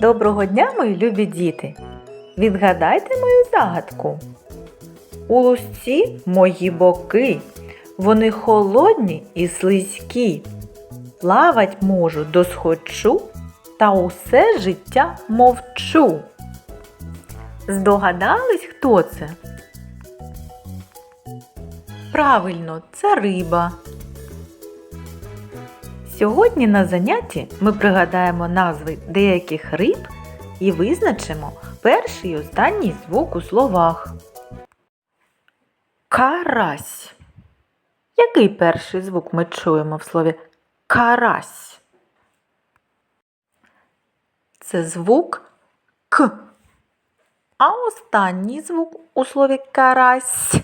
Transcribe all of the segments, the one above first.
Доброго дня, мої любі діти! Відгадайте мою загадку. У лусці мої боки, вони холодні і слизькі. Плавать можу досхочу, та усе життя мовчу. Здогадались, хто це? Правильно, це риба. Сьогодні на занятті ми пригадаємо назви деяких риб і визначимо перший і останній звук у словах. Карась. Який перший звук ми чуємо в слові карась? Це звук К. А останній звук у слові карась.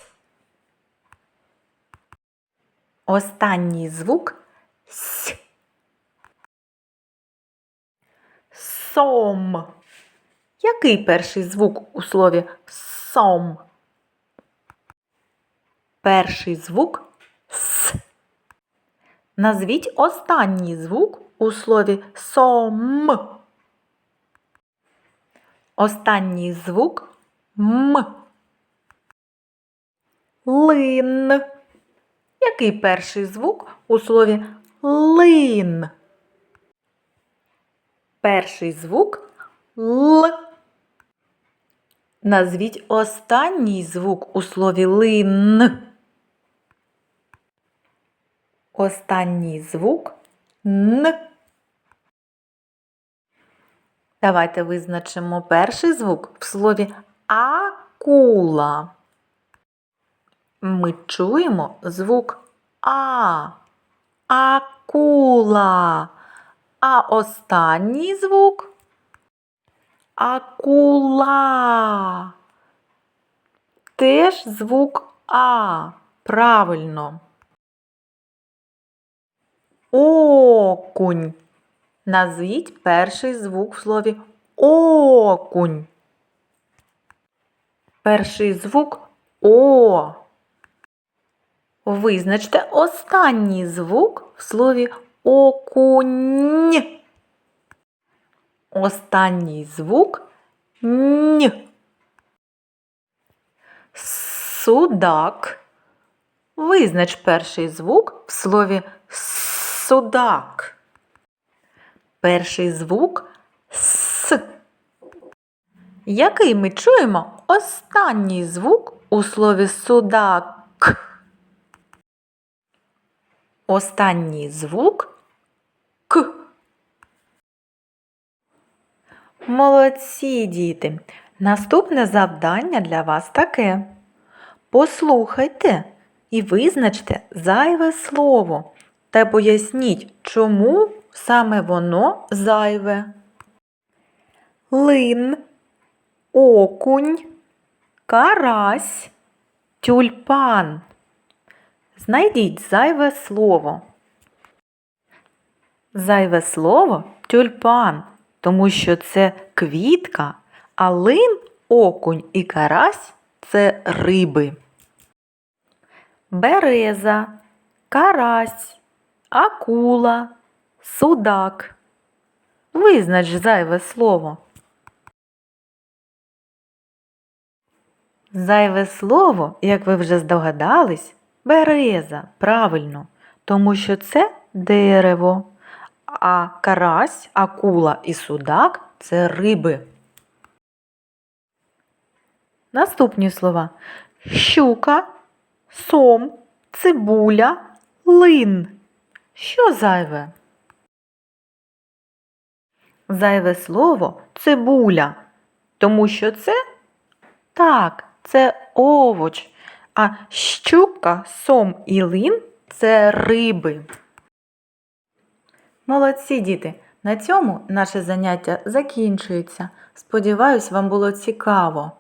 Останній звук С. Сом. Який перший звук у слові сом? Перший звук С. Назвіть останній звук у слові сом. Останній звук М. Лин. Який перший звук у слові лин? Перший звук Л. Назвіть останній звук у слові лин. Останній звук Н. Давайте визначимо перший звук в слові акула. Ми чуємо звук А. Акула. А останній звук акула. Теж звук А. Правильно. Окунь. Назвіть перший звук в слові окунь. Перший звук О. Визначте останній звук в слові окунь. Останній звук Н. Судак. Визнач перший звук в слові судак. Перший звук С. Який ми чуємо останній звук у слові судак? Останній звук К. Молодці, діти! Наступне завдання для вас таке. Послухайте і визначте зайве слово та поясніть, чому саме воно зайве. Лин, окунь, карась, тюльпан. Знайдіть зайве слово. Зайве слово тюльпан, тому що це квітка, а лин, окунь і карась це риби. Береза, карась, акула, судак. Визнач зайве слово. Зайве слово, як ви вже здогадались, береза, правильно, тому що це дерево, а карась, акула і судак це риби. Наступні слова щука, сом, цибуля, лин. Що зайве? Зайве слово цибуля, тому що це так, це овоч, а щука, сом і лин це риби. Молодці діти! На цьому наше заняття закінчується. Сподіваюсь, вам було цікаво.